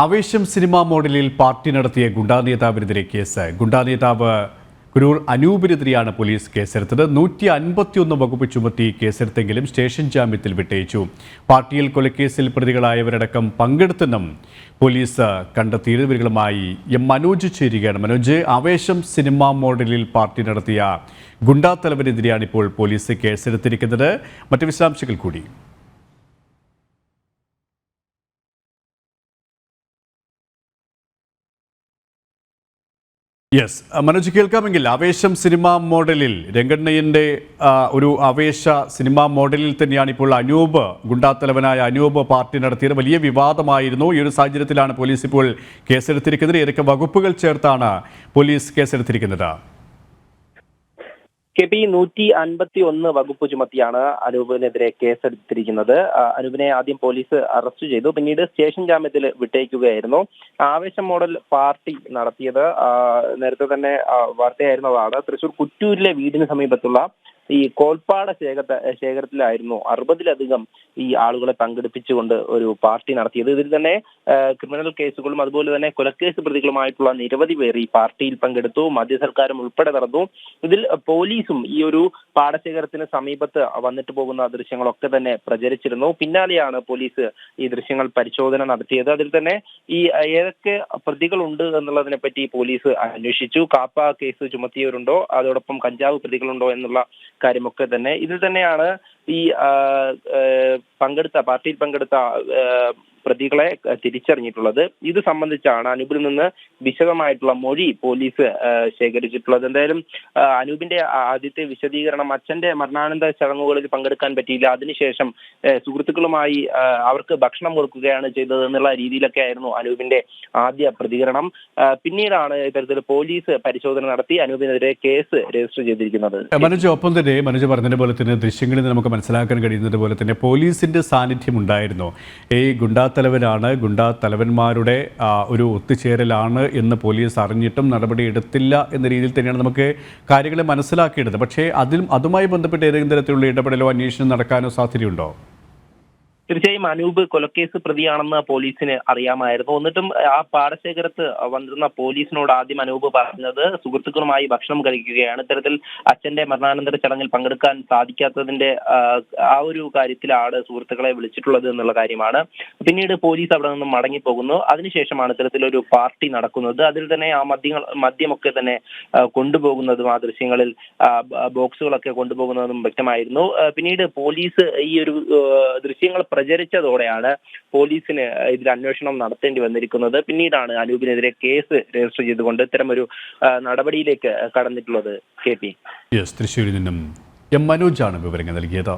ആവേശം സിനിമാ മോഡലിൽ പാർട്ടി നടത്തിയ ഗുണ്ടാ നേതാവിനെതിരെ കേസ്. ഗുണ്ടാ നേതാവ് കുരൂർ അനൂപിനെതിരെയാണ് പോലീസ് കേസെടുത്തത്. നൂറ്റി അൻപത്തിയൊന്ന് വകുപ്പ് ചുമത്തി കേസെടുത്തെങ്കിലും സ്റ്റേഷൻ ജാമ്യത്തിൽ വിട്ടയച്ചു. പാർട്ടിയിൽ കൊലക്കേസിൽ പ്രതികളായവരടക്കം പങ്കെടുത്തെന്നും പോലീസ് കണ്ടെത്തിയത് എം മനോജ് ചേരുകയാണ്. മനോജ് ആവേശം സിനിമാ മോഡലിൽ പാർട്ടി നടത്തിയ ഗുണ്ടാ തലവനെതിരെയാണ് ഇപ്പോൾ പോലീസ് കേസെടുത്തിരിക്കുന്നത്. മറ്റ് വിശദാംശങ്ങൾ കൂടി. യെസ് മനോജ് കേൾക്കാമെങ്കിൽ ആവേശം സിനിമാ മോഡലിൽ രംഗണ്ണയന്റെ ഒരു ആവേശ സിനിമാ മോഡലിൽ തന്നെയാണ് ഇപ്പോൾ അനൂപ് ഗുണ്ടാത്തലവനായ അനൂപ് പാർട്ടി നടത്തിയത്. വലിയ വിവാദമായിരുന്നു. ഈ ഒരു സാഹചര്യത്തിലാണ് പോലീസ് ഇപ്പോൾ കേസെടുത്തിരിക്കുന്നത്. ഏതൊക്കെ വകുപ്പുകൾ ചേർത്താണ് പോലീസ് കേസെടുത്തിരിക്കുന്നത്? കെ പി നൂറ്റി അൻപത്തി ഒന്ന് വകുപ്പ് ചുമത്തിയാണ് അനൂപിനെതിരെ കേസെടുത്തിരിക്കുന്നത്. അനൂപിനെ ആദ്യം പോലീസ് അറസ്റ്റ് ചെയ്തു. പിന്നീട് സ്റ്റേഷൻ ജാമ്യത്തിൽ വിട്ടയക്കുകയായിരുന്നു ആവേശം മോഡൽ പാർട്ടി നടത്തിയത്. നേരത്തെ തന്നെ വാർത്തയായിരുന്നതാണ്. തൃശൂർ കുറ്റൂരിലെ വീടിന് സമീപത്തുള്ള ഈ കോൽപ്പാട ശേഖര ശേഖരത്തിലായിരുന്നു അറുപതിലധികം ഈ ആളുകളെ പങ്കെടുപ്പിച്ചുകൊണ്ട് ഒരു പാർട്ടി നടത്തിയത്. ഇതിൽ തന്നെ ക്രിമിനൽ കേസുകളും അതുപോലെ തന്നെ കൊലക്കേസ് പ്രതികളുമായിട്ടുള്ള നിരവധി പേർ ഈ പാർട്ടിയിൽ പങ്കെടുത്തു മധ്യ സർക്കാരും ഉൾപ്പെടെ നടന്നു. ഇതിൽ പോലീസും ഈ ഒരു പാടശേഖരത്തിന് സമീപത്ത് വന്നിട്ട് പോകുന്ന ദൃശ്യങ്ങളൊക്കെ തന്നെ പ്രചരിച്ചിരുന്നു. പിന്നാലെയാണ് പോലീസ് ഈ ദൃശ്യങ്ങൾ പരിശോധന നടത്തിയത്. അതിൽ തന്നെ ഈ ഏതൊക്കെ പ്രതികളുണ്ട് എന്നുള്ളതിനെ പറ്റി പോലീസ് അന്വേഷിച്ചു. കാപ്പ കേസ് ചുമത്തിയവരുണ്ടോ? അതോടൊപ്പം കഞ്ചാവ് പ്രതികളുണ്ടോ എന്നുള്ള കാര്യമൊക്കെ തന്നെ. ഇതിൽ തന്നെയാണ് ഈ പങ്കെടുത്ത പാർട്ടിയിൽ പങ്കെടുത്ത പ്രതികളെ തിരിച്ചറിഞ്ഞിട്ടുള്ളത്. ഇത് സംബന്ധിച്ചാണ് അനൂപിൽ നിന്ന് വിശദമായിട്ടുള്ള മൊഴി പോലീസ് ശേഖരിച്ചിട്ടുള്ളത്. എന്തായാലും അനൂപിന്റെ ആദ്യത്തെ വിശദീകരണം അച്ഛന്റെ മരണാനന്തര ചടങ്ങുകളിൽ പങ്കെടുക്കാൻ പറ്റിയില്ല. അതിനുശേഷം സുഹൃത്തുക്കളുമായി അവർക്ക് ഭക്ഷണം കൊടുക്കുകയാണ് ചെയ്തത് എന്നുള്ള രീതിയിലൊക്കെ ആയിരുന്നു അനൂപിന്റെ ആദ്യ പ്രതികരണം. പിന്നീടാണ് ഇത്തരത്തിൽ പോലീസ് പരിശോധന നടത്തി അനൂപിനെതിരെ കേസ് രജിസ്റ്റർ ചെയ്തിരിക്കുന്നത്. മനോജ് ഒപ്പം തന്നെ മനോജ് പറഞ്ഞത് പോലെ തന്നെ ദൃശ്യങ്ങളിൽ നമുക്ക് മനസ്സിലാക്കാൻ കഴിയുന്നത് പോലെ തന്നെ പോലീസിന്റെ സാന്നിധ്യം ഉണ്ടായിരുന്നു. ഈ ഗുണ്ടാ തലവനാണ് ഗുണ്ടാ തലവന്മാരുടെ ഒരു ഒത്തുചേരലാണ് എന്ന് പോലീസ് അറിഞ്ഞിട്ടും നടപടി എടുത്തില്ല എന്ന രീതിയിൽ തന്നെയാണ് നമുക്ക് കാര്യങ്ങളെ മനസ്സിലാക്കേണ്ടത് പക്ഷേ അതിൽ അതുമായി ബന്ധപ്പെട്ട് ഏതെങ്കിലും തരത്തിലുള്ള ഇടപെടലോ അന്വേഷണം നടക്കാനോ സാധ്യതയുണ്ടോ? തീർച്ചയായും അനൂപ് കൊലക്കേസ് പ്രതിയാണെന്ന് പോലീസിന് അറിയാമായിരുന്നു. എന്നിട്ടും ആ പാടശേഖരത്ത് വന്നിരുന്ന പോലീസിനോട് ആദ്യം അനൂപ് പറഞ്ഞത് സുഹൃത്തുക്കളുമായി ഭക്ഷണം കഴിക്കുകയാണ്. ഇത്തരത്തിൽ അച്ഛന്റെ മരണാനന്തര ചടങ്ങിൽ പങ്കെടുക്കാൻ സാധിക്കാത്തതിന്റെ ആ, ഒരു കാര്യത്തിലാണ് സുഹൃത്തുക്കളെ വിളിച്ചിട്ടുള്ളത് എന്നുള്ള കാര്യമാണ്. പിന്നീട് പോലീസ് അവിടെ നിന്നും മടങ്ങിപ്പോകുന്നു. അതിനുശേഷമാണ് ഇത്തരത്തിലൊരു പാർട്ടി നടക്കുന്നത്. അതിൽ തന്നെ ആ മദ്യങ്ങൾ മദ്യമൊക്കെ തന്നെ കൊണ്ടുപോകുന്നതും ആ ദൃശ്യങ്ങളിൽ ബോക്സുകളൊക്കെ കൊണ്ടുപോകുന്നതും വ്യക്തമായിരുന്നു. പിന്നീട് പോലീസ് ഈ ഒരു ദൃശ്യങ്ങൾ പ്രചരിച്ചതോടെയാണ് പോലീസിന് ഇതിൽ അന്വേഷണം നടത്തേണ്ടി വന്നിരിക്കുന്നത്. പിന്നീടാണ് അനൂപിനെതിരെ കേസ് രജിസ്റ്റർ ചെയ്തുകൊണ്ട് ഇത്തരമൊരു നടപടിയിലേക്ക് കടന്നിട്ടുള്ളത് കെ പി. തൃശ്ശൂരിൽ നിന്നും എം മനോജാണ് വിവരങ്ങൾ നൽകിയത്.